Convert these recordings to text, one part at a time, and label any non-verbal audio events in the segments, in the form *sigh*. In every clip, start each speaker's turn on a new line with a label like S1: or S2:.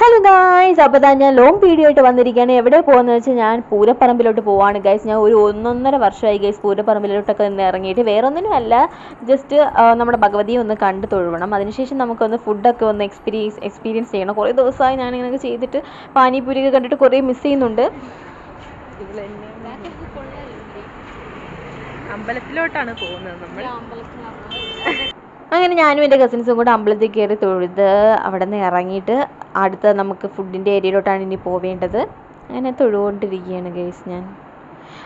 S1: Hello guys അപ്പോൾ തന്നെ ഞാൻ ലോങ് വീഡിയോ ആയിട്ട് വന്നിരിക്കുകയാണ്. എവിടെ പോകുന്നത് വെച്ചാൽ ഞാൻ പൂരപ്പറമ്പിലോട്ട് പോവാണ് ഗൈസ് ഞാൻ ഒരു ഒന്നൊന്നര വർഷമായി ഗൈസ് പൂരപ്പറമ്പിലോട്ടൊക്കെ ഒന്ന് ഇറങ്ങിയിട്ട്. വേറെ ഒന്നിനും അല്ല ജസ്റ്റ് നമ്മുടെ ഭഗവതിയെ ഒന്ന് കണ്ട് തൊഴുവണം. അതിനുശേഷം നമുക്കൊന്ന് ഫുഡൊക്കെ ഒന്ന് എക്സ്പീരിയൻസ് എക്സ്പീരിയൻസ് ചെയ്യണം. കുറേ ദിവസമായി ഞാൻ ഇങ്ങനെ ചെയ്തിട്ട് പാനിപൂരിയൊക്കെ കണ്ടിട്ട് കുറേ മിസ് ചെയ്യുന്നുണ്ട്.
S2: അമ്പലത്തിലോട്ടാണ് പോകുന്നത് നമ്മൾ.
S1: അങ്ങനെ ഞാനും എന്റെ കസിൻസും കൂടെ അമ്പലത്തിൽ കയറി തൊഴുത് അവിടെ നിന്ന് ഇറങ്ങിയിട്ട് അടുത്ത നമുക്ക് ഫുഡിന്റെ ഏരിയയിലോട്ടാണ് ഇനി പോവേണ്ടത്. അങ്ങനെ തൊഴുകൊണ്ടിരിക്കുകയാണ് ഗൈസ് ഞാൻ.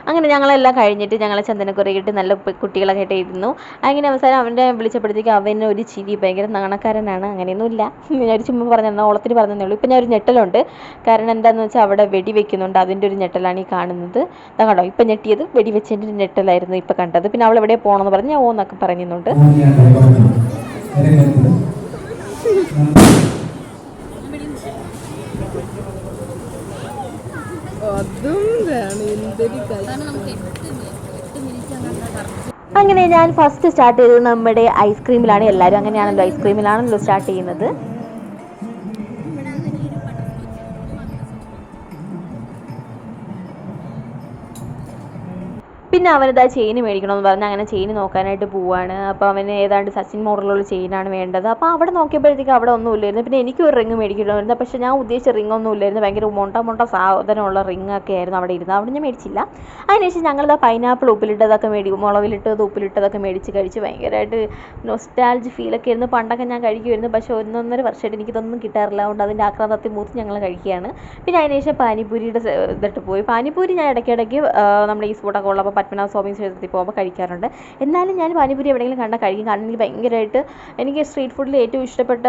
S1: അങ്ങനെ ഞങ്ങളെല്ലാം കഴിഞ്ഞിട്ട് ഞങ്ങൾ ചന്ദനക്കുറയിട്ട് നല്ല കുട്ടികളൊക്കെ ആയിട്ട് ഇരുന്നു. അങ്ങനെ അവസാനം അവന്റെ വിളിച്ചപ്പോഴത്തേക്ക് അവന് ഒരു ചിരി ഭയങ്കര നാണക്കാരനാണ്. അങ്ങനെയൊന്നുമില്ല. ഞാൻ ഒരു ചുമ്മാ പറഞ്ഞു തന്നെ ഓളത്തിന് പറഞ്ഞതേ ഉള്ളൂ. ഇപ്പം ഞാൻ ഒരു ഞെട്ടലുണ്ട്. കാരണം എന്താണെന്ന് വെച്ചാൽ അവിടെ വെടി വെക്കുന്നുണ്ട്. അതിന്റെ ഒരു ഞെട്ടലാണ് ഈ കാണുന്നത്. കണ്ടോ? ഇപ്പം ഞെട്ടിയത് വെടി വെച്ചതിന്റെ ഒരു ഞെട്ടലായിരുന്നു ഇപ്പം കണ്ടത്. പിന്നെ അവൾ എവിടെ പോകണമെന്ന് പറഞ്ഞ് ഞാൻ ഓന്നൊക്കെ പറയുന്നുണ്ട് അങ്ങനെ ഞാൻ ഫസ്റ്റ് സ്റ്റാർട്ട് ചെയ്തത് നമ്മുടെ ഐസ്ക്രീമിലാണ് എല്ലാവരും അങ്ങനെയാണല്ലോ ഐസ്ക്രീമിലാണല്ലോ സ്റ്റാർട്ട് ചെയ്യുന്നത്. പിന്നെ അവനിതാ ചെയിൻ മേടിക്കണമെന്ന് പറഞ്ഞ് അങ്ങനെ ചെയിൻ നോക്കാനായിട്ട് പോവാണ്. അപ്പോൾ അവന് ഏതാണ്ട് സച്ചിൻ മോഡലുള്ള ചെയിനാണ് വേണ്ടത്. അപ്പോൾ അവിടെ നോക്കിയപ്പോഴത്തേക്ക് അവിടെ ഒന്നും ഇല്ലായിരുന്നു. പിന്നെ എനിക്കും ഒരു റിങ് മേടിക്കണമായിരുന്നു. പക്ഷേ ഞാൻ ഉദ്ദേശിച്ച റിങ് ഒന്നും ഇല്ലായിരുന്നു. ഭയങ്കര മൊണ്ട മൊണ്ട സാധനമുള്ള റിങ് ഒക്കെ ആയിരുന്നു അവിടെ ഇരുന്നത്. അവിടെ ഞാൻ മേടിച്ചില്ല. അതിനുശേഷം ഞങ്ങളിതാ പൈനാപ്പിൾ ഉപ്പിലിട്ടതൊക്കെ മേടിക്കും മുളവിലിട്ടത് ഉപ്പിലിട്ടതൊക്കെ മേടിച്ച് കഴിച്ച് ഭയങ്കരമായിട്ട് ഫീൽ ഫീലൊക്കെ ആയിരുന്നു. പണ്ടൊക്കെ ഞാൻ കഴിക്കുമായിരുന്നു. പക്ഷേ ഒന്നൊന്നര വർഷമായിട്ട് എനിക്കിതൊന്നും കിട്ടാറില്ല. അതുകൊണ്ട് അതിന്റെ ആക്രാന്തത്തിൽ മൂത്ത് ഞങ്ങൾ കഴിക്കുകയാണ്. പിന്നെ അതിനുശേഷം പാനിപൂരിയുടെ ഇതിട്ട് പോയി. പാനിപൂരി ഞാൻ ഇടയ്ക്കിടയ്ക്ക് നമ്മുടെ ഈ സ്പോട്ടൊക്കെ ഉള്ളപ്പോൾ പത്മനാഭ സ്വാമി ക്ഷേത്രത്തിൽ പോകുമ്പോൾ കഴിക്കാറുണ്ട്. എന്നാലും ഞാൻ പാനിപൂരി എവിടെയെങ്കിലും കണ്ടാൽ കഴിക്കും. കാരണം എനിക്ക് ഭയങ്കരമായിട്ട് എനിക്ക് സ്ട്രീറ്റ് ഫുഡിൽ ഏറ്റവും ഇഷ്ടപ്പെട്ട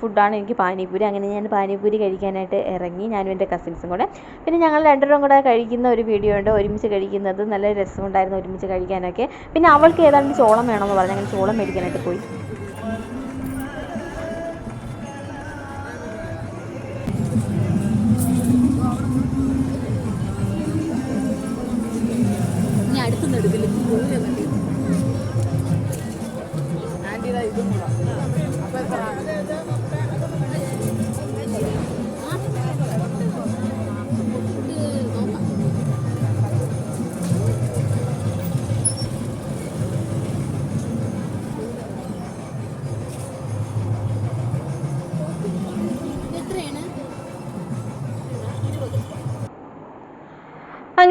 S1: ഫുഡാണ് എനിക്ക് പാനിപൂരി. അങ്ങനെ ഞാൻ പാനിപൂരി കഴിക്കാനായിട്ട് ഇറങ്ങി ഞാനും എന്റെ കസിൻസും കൂടെ. പിന്നെ ഞങ്ങൾ രണ്ടുപേരും കൂടെ കഴിക്കുന്ന ഒരു വീഡിയോ ഉണ്ട്. ഒരുമിച്ച് കഴിക്കുന്നത് നല്ല രസമുണ്ടായിരുന്നു ഒരുമിച്ച് കഴിക്കാനൊക്കെ. പിന്നെ അവൾക്ക് ഏതാണ്ട് ചോളം വേണമെന്ന് പറഞ്ഞു. അങ്ങനെ ചോളം മേടിക്കാനായിട്ട് പോയി.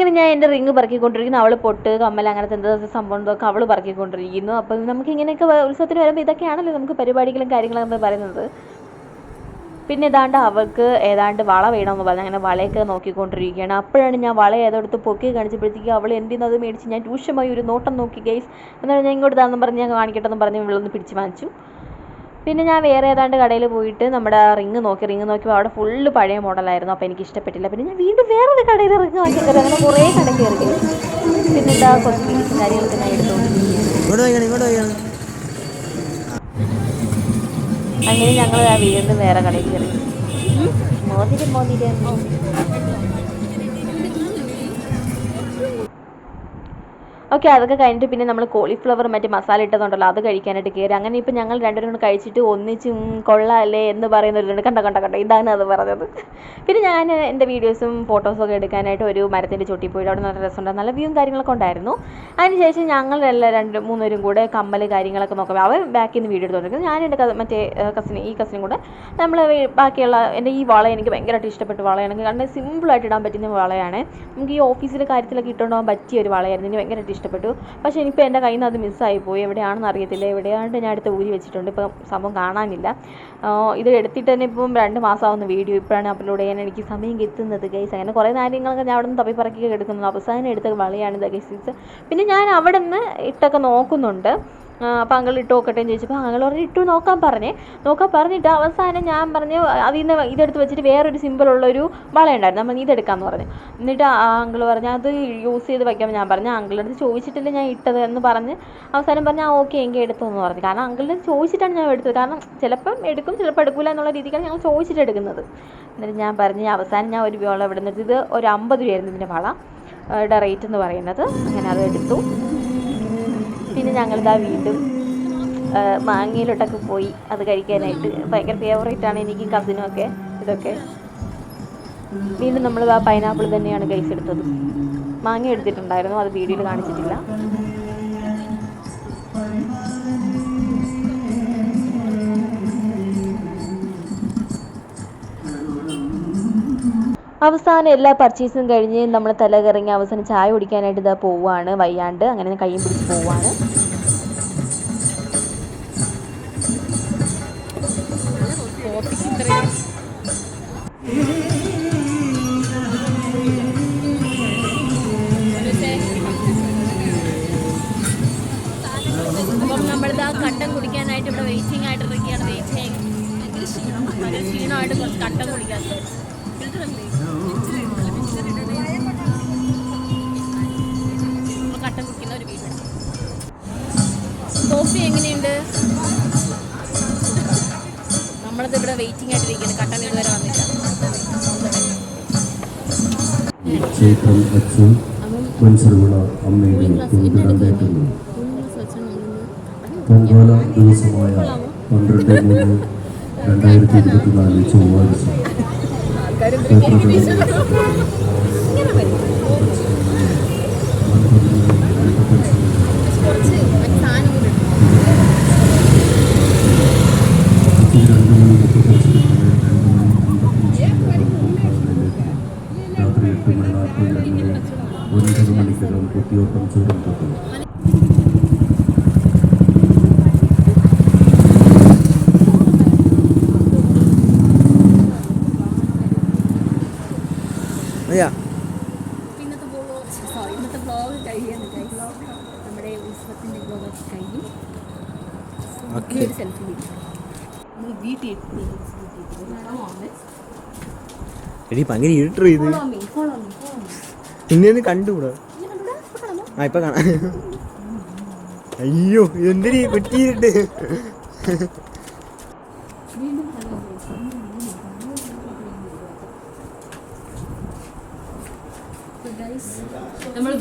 S1: അങ്ങനെ ഞാൻ എന്റെ റിങ് പറക്കിക്കൊണ്ടിരിക്കുന്നു. അവൾ പൊട്ട് കമ്മൽ അങ്ങനത്തെ എന്താ സംഭവം എന്തൊക്കെ അവൾ പറക്കിക്കൊണ്ടിരിക്കുന്നു. അപ്പം നമുക്ക് ഇങ്ങനെയൊക്കെ ഉത്സവത്തിന് വരുമ്പോൾ ഇതൊക്കെയാണല്ലോ നമുക്ക് പരിപാടികളും കാര്യങ്ങളും നമ്മൾ പറയുന്നത്. പിന്നെ ഏതാണ്ട് അവൾക്ക് ഏതാണ്ട് വള വേണമെന്ന് പറഞ്ഞു. അങ്ങനെ വളയൊക്കെ നോക്കിക്കൊണ്ടിരിക്കുകയാണ്. അപ്പോഴാണ് ഞാൻ വള ഏതെടുത്ത് പൊക്കി കാണിച്ചപ്പോഴത്തേക്ക് അവൾ എന്റെ അത് മേടിച്ച് ഞാൻ രൂക്ഷമായി ഒരു നോട്ടം നോക്കി ഗൈസ് എന്നാലും ഞാൻ ഇങ്ങോട്ട് താന്നും പറഞ്ഞ് ഞാൻ കാണിക്കട്ടെന്ന് പറഞ്ഞ് ഇവളൊന്ന് പിടിച്ച് വാങ്ങിച്ചു. പിന്നെ ഞാൻ വേറെ ഏതാണ്ട് കടയിൽ പോയിട്ട് നമ്മുടെ റിങ് നോക്കി റിങ് നോക്കിയപ്പോൾ അവിടെ ഫുള്ള് പഴയ മോഡലായിരുന്നു. അപ്പോൾ എനിക്ക് ഇഷ്ടപ്പെട്ടില്ല. പിന്നെ ഞാൻ വീണ്ടും വേറൊരു കടയിൽ റിങ് വാങ്ങി കയറി. അങ്ങനെ കുറേ കട കയറി പിന്നെ എന്താ കുറച്ച് കാര്യങ്ങളൊക്കെ ഞാൻ
S3: വയ്ക്കണം
S1: അങ്ങനെ ഞങ്ങൾ വീണ്ടും വേറെ കടയിൽ കയറി. മോതിരം മോതിരം. ഓക്കെ അതൊക്കെ കഴിഞ്ഞിട്ട് പിന്നെ നമ്മൾ കോളിഫ്ലവർ മറ്റേ മസാല ഇട്ടതുണ്ടല്ലോ അത് കഴിക്കാനായിട്ട് കയറി അങ്ങനെ ഇപ്പം ഞങ്ങൾ രണ്ടുപേരും കൂടെ കഴിച്ചിട്ട് ഒന്നിച്ച് ഉം, കൊള്ളാമല്ലേ എന്ന് പറയുന്നവരുണ്ട്. കണ്ട കണ്ട കണ്ട ഇതാണ് അത് പറഞ്ഞത്. പിന്നെ ഞാൻ എന്റെ വീഡിയോസും ഫോട്ടോസും ഒക്കെ എടുക്കാനായിട്ട് ഒരു മരത്തിന്റെ ചുട്ടി പോയിട്ട് അവിടെ നല്ല രസമുണ്ടായിരുന്നു നല്ല വ്യൂവും കാര്യങ്ങളൊക്കെ ഉണ്ടായിരുന്നു. അതിനുശേഷം ഞങ്ങൾ എല്ലാ രണ്ട് മൂന്നുപേരും കൂടെ കമ്മൽ കാര്യങ്ങളൊക്കെ നോക്കാം അവൻ ബാക്കിൽ നിന്ന് വീഡിയോ എടുത്തുകൊണ്ടിരിക്കുന്നു. ഞാൻ എന്റെ മറ്റേ കസിന് ഈ കസിനും കൂടെ നമ്മൾ ബാക്കിയുള്ള എന്റെ ഈ വള എനിക്ക് ഭയങ്കരമായിട്ട് ഇഷ്ടപ്പെട്ട വളയാണ്. കാരണം സിമ്പിളായിട്ട് ഇടാൻ പറ്റുന്ന വളയാണ്. നമുക്ക് ഈ ഓഫീസിലെ കാര്യത്തിലൊക്കെ ഇട്ടുകൊണ്ട് പോകാൻ പറ്റിയ ഒരു വളയായിരുന്നു. എനിക്ക് ഭയങ്കരമായിട്ട് ഇഷ്ടപ്പെട്ടു. പക്ഷേ എനിക്കിപ്പോൾ എന്റെ കയ്യിൽ നിന്ന് അത് മിസ്സായി പോയി. എവിടെയാണെന്ന് അറിയത്തില്ല. എവിടെയാണ്ട് ഞാൻ എടുത്ത് ഊരി വെച്ചിട്ടുണ്ട്. ഇപ്പം സംഭവം കാണാനില്ല. ഇത് എടുത്തിട്ട് തന്നെ ഇപ്പം രണ്ട് മാസമാവുന്ന വീഡിയോ ഇപ്പോഴാണ് അപ്ലോഡ് ചെയ്യാൻ എനിക്ക് സമയം കിട്ടുന്നത് ഗൈസ് അങ്ങനെ കുറേ കാര്യങ്ങളൊക്കെ ഞാൻ അവിടെ നിന്ന് തപ്പിപ്പറക്കി എടുക്കുന്നു അവസാനം എടുത്ത വളയാണ് ഇത് ഗൈസ് പിന്നെ ഞാൻ അവിടെ നിന്ന് ഇട്ടൊക്കെ നോക്കുന്നുണ്ട്. അപ്പോൾ അങ്കിൾ ഇട്ട് നോക്കട്ടെ എന്ന് ചോദിച്ചപ്പോൾ അങ്കിൾ പറഞ്ഞ് ഇട്ടു നോക്കാൻ പറഞ്ഞേ. നോക്കാൻ പറഞ്ഞിട്ട് അവസാനം ഞാൻ പറഞ്ഞു അതിൽ നിന്ന് ഇതെടുത്ത് വെച്ചിട്ട് വേറൊരു സിമ്പിളുള്ളൊരു വളയുണ്ടായിരുന്നു നമ്മൾ ഇതെടുക്കാമെന്ന് പറഞ്ഞു. എന്നിട്ട് ആ അങ്കിൾ പറഞ്ഞു അത് യൂസ് ചെയ്ത് വയ്ക്കാമെന്ന് ഞാൻ പറഞ്ഞു. അങ്കിളുടെ അടുത്ത് ചോദിച്ചിട്ടില്ല ഞാൻ ഇട്ടത് എന്ന് പറഞ്ഞ് അവസാനം പറഞ്ഞു ആ ഓക്കെ എങ്കിൽ എടുത്തു എന്ന് പറഞ്ഞു. കാരണം അടുത്ത് ചോദിച്ചിട്ടാണ് ഞാൻ എടുത്തത്. കാരണം ചിലപ്പം എടുക്കും ചിലപ്പോൾ എടുക്കില്ല എന്നുള്ള രീതിക്കാണ് ഞങ്ങൾ ചോദിച്ചിട്ട് എടുക്കുന്നത്. എന്നിട്ട് ഞാൻ പറഞ്ഞു അവസാനം ഞാൻ ഒരു വള ഇവിടെ നിന്ന് ഇത് ഒരു അമ്പത് രൂപയായിരുന്നു ഇതിന്റെ വള. റേറ്റ് എന്ന് പറയുന്നത്. അങ്ങനെ അത് എടുത്തു. പിന്നെ ഞങ്ങളിതാ വീണ്ടും മാങ്ങയിലോട്ടൊക്കെ പോയി അത് കഴിക്കാനായിട്ട്. ഭയങ്കര ഫേവറേറ്റ് ആണ് എനിക്ക് കസിനും ഒക്കെ ഇതൊക്കെ. വീണ്ടും നമ്മൾ ആ പൈനാപ്പിൾ തന്നെയാണ് കഴിച്ചെടുത്തത്. മാങ്ങ എടുത്തിട്ടുണ്ടായിരുന്നു അത് വീഡിയോയിൽ കാണിച്ചിട്ടില്ല. അവസാനം എല്ലാ പർച്ചേസും കഴിഞ്ഞ് നമ്മൾ തല കറങ്ങി അവസാനം ചായ കുടിക്കാനായിട്ട് ഇതാ പോവാണ്. വയ്യാണ്ട് അങ്ങനെ കയ്യും പിടിച്ച് പോവാണ്. കട്ടൻ കുടിക്കാനായിട്ട് ഇവിടെ വെയിറ്റിംഗ് ആയിട്ട് ഇറങ്ങിയാണ് വെയിറ്റിംഗ് ഭയങ്കര ക്ഷീണമായിട്ട് കുറച്ച് കട്ടൻ കുടിക്കാൻ വെയിറ്റിംഗ് ആയിട്ടിരിക്കുന്നത് കട്ടൻ ഇതുവരെ വന്നില്ല.
S3: ചേട്ടൻ അച്ഛൻ മനുഷ്യരുള്ള അമ്മയുടെ കുടുംബത്തിലേക്കുന്നു പൊങ്കാല ദിവസമായ പന്ത്രണ്ട് മൂന്ന് രണ്ടായിരത്തി ഇരുപത്തിനാല് ചൊവ്വാഴ്ച. ചുരുക്കപ്പെട്ടു
S1: ഇന്നത്തെ വ്ളോഗ് സോറി ഇന്നത്തെ വ്ളോഗ് കഴിയാണ്. നമ്മുടെ ഉത്സവത്തിന്റെ വ്ളോഗ് കഴിഞ്ഞു. ഒരു സെൽഫി നമ്മൾ വീട്ടിൽ
S4: എടി ഭയങ്കര ഇരുട്ടറിയുന്നു ഇത്. ഇന്നെ കണ്ടുകൂടാ? ആ ഇപ്പൊ കാണാം. അയ്യോ എന്തിനീ കുറ്റിയിട്ട്
S1: നമ്മൾ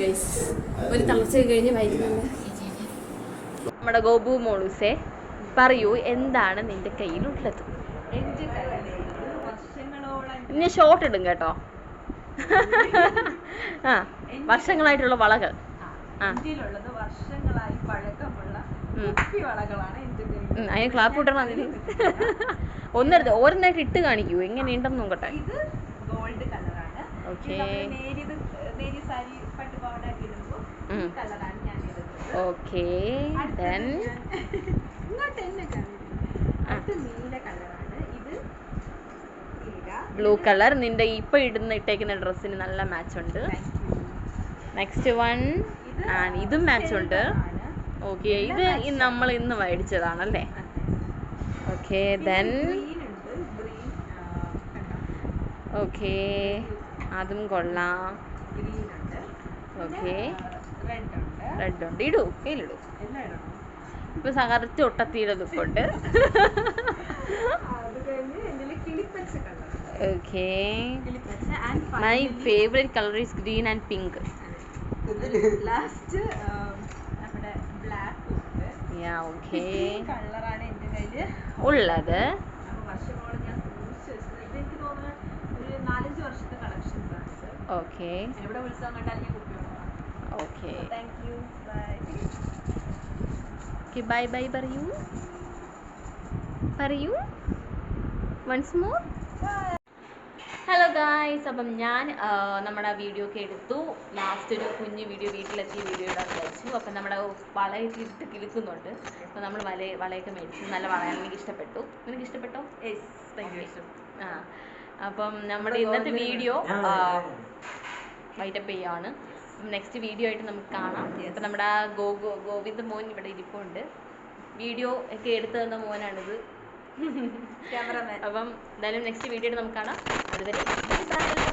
S1: ഗൈസ് ഒരു തളർച്ച കഴിഞ്ഞ് വൈകുന്നേരം. നമ്മുടെ ഗോപു മോളൂസെ പറയൂ എന്താണ് നിന്റെ കയ്യിലുള്ളത്? ഇനി ഷോർട്ട് ഇടും കേട്ടോ. ആ വർഷങ്ങളായിട്ടുള്ള വളകൾ.
S2: ഇന്ത്യയിലുള്ളത് വർഷങ്ങളായി പഴക്കമുള്ള വളകളാണ്
S1: അതിന് ക്ലാപ്പ് കൂട്ടണം അതിന്. ഒന്നെടുത്ത് ഓരോന്നായിട്ട് ഇട്ട് കാണിക്കൂ. എങ്ങനെ ഉണ്ടെന്ന് നോക്കട്ടെ.
S2: ഇത് ഗോൾഡ് കളറാണ്
S1: ഓക്കേ. ഓക്കെ. ദെൻ
S2: ഇങ്ങോട്ട് നീല കളറാണ്
S1: ബ്ലൂ കളർ നിന്റെ ഇപ്പൊ ഇടുന്ന ഇട്ടേക്കുന്ന ഡ്രസ്സിന് നല്ല മാച്ച് ഉണ്ട്. നെക്സ്റ്റ് വൺ ആ ഇതും മാച്ച് ഉണ്ട്.
S2: ആണ്.
S1: ഓക്കെ ഇത് നമ്മൾ ഇന്ന് മേടിച്ചതാണല്ലേ? ഓക്കെ ദെൻ ഓക്കെ അതും കൊള്ളാം. ഓക്കെ
S2: റെഡ് ഉണ്ട്.
S1: ഇടൂ കയ്യിലിടൂ. ഇപ്പൊ കറക്റ്റ് ഒട്ടത്തിയുടെ ദുഃഖമുണ്ട്.
S2: അത് കഴിഞ്ഞ് കിളിപ്പച്ച colour
S1: my favourite colour is green and pink
S2: last നമ്മുടെ ബ്ലാക്ക് ഉണ്ട്
S1: യാ ഓക്കെ
S2: കളറാണ് എന്റെ കയ്യിൽ
S1: ഉള്ളത്.
S2: വർഷങ്ങളോളം ഞാൻ സൂക്ഷിച്ച് ഇത് എനിക്ക് തോന്നുന്നു ഒരു നാലഞ്ച് വർഷത്തെ കളക്ഷൻസ് ആണ്
S1: ഓക്കെ
S2: എവിടെ ഉത്സവം കണ്ടാലും ഞാൻ കുട്ടിയോളാണ്
S1: okay
S2: thank you bye
S1: okay bye bye പറയൂ. പറയൂ. വൺസ് മോർ ഗായ്സ് അപ്പം ഞാൻ ആ, നമ്മുടെ വീഡിയോ ഒക്കെ എടുത്തു. ലാസ്റ്റ് ഒരു കുഞ്ഞ് വീഡിയോ വീട്ടിലെത്തിയ വീഡിയോ ഇടാൻ വിചാരിച്ചു. അപ്പം നമ്മുടെ വളയൊക്കെ ഇട്ട് കിളിക്കുന്നുണ്ട്. അപ്പോൾ നമ്മൾ വല വളയൊക്കെ മേടിച്ചു. നല്ല വളയാണ് എനിക്ക് ഇഷ്ടപ്പെട്ടു. നിനക്ക് ഇഷ്ടപ്പെട്ടോ?
S2: യെസ് താങ്ക് യു
S1: ആ അപ്പം നമ്മുടെ ഇന്നത്തെ വീഡിയോ വൈറ്റപ്പ് ചെയ്യാണ്. നെക്സ്റ്റ് വീഡിയോ ആയിട്ട് നമുക്ക് കാണാം. അപ്പം നമ്മുടെ ആ ഗോ ഗോ ഗോവിന്ദ് മോൻ ഇവിടെ ഇരിപ്പുണ്ട്. വീഡിയോ ഒക്കെ എടുത്തു തന്ന മോനാണിത്. *laughs* അപ്പം എന്തായാലും നെക്സ്റ്റ് വീഡിയോയിൽ നമുക്ക് കാണാം അതുവരെ.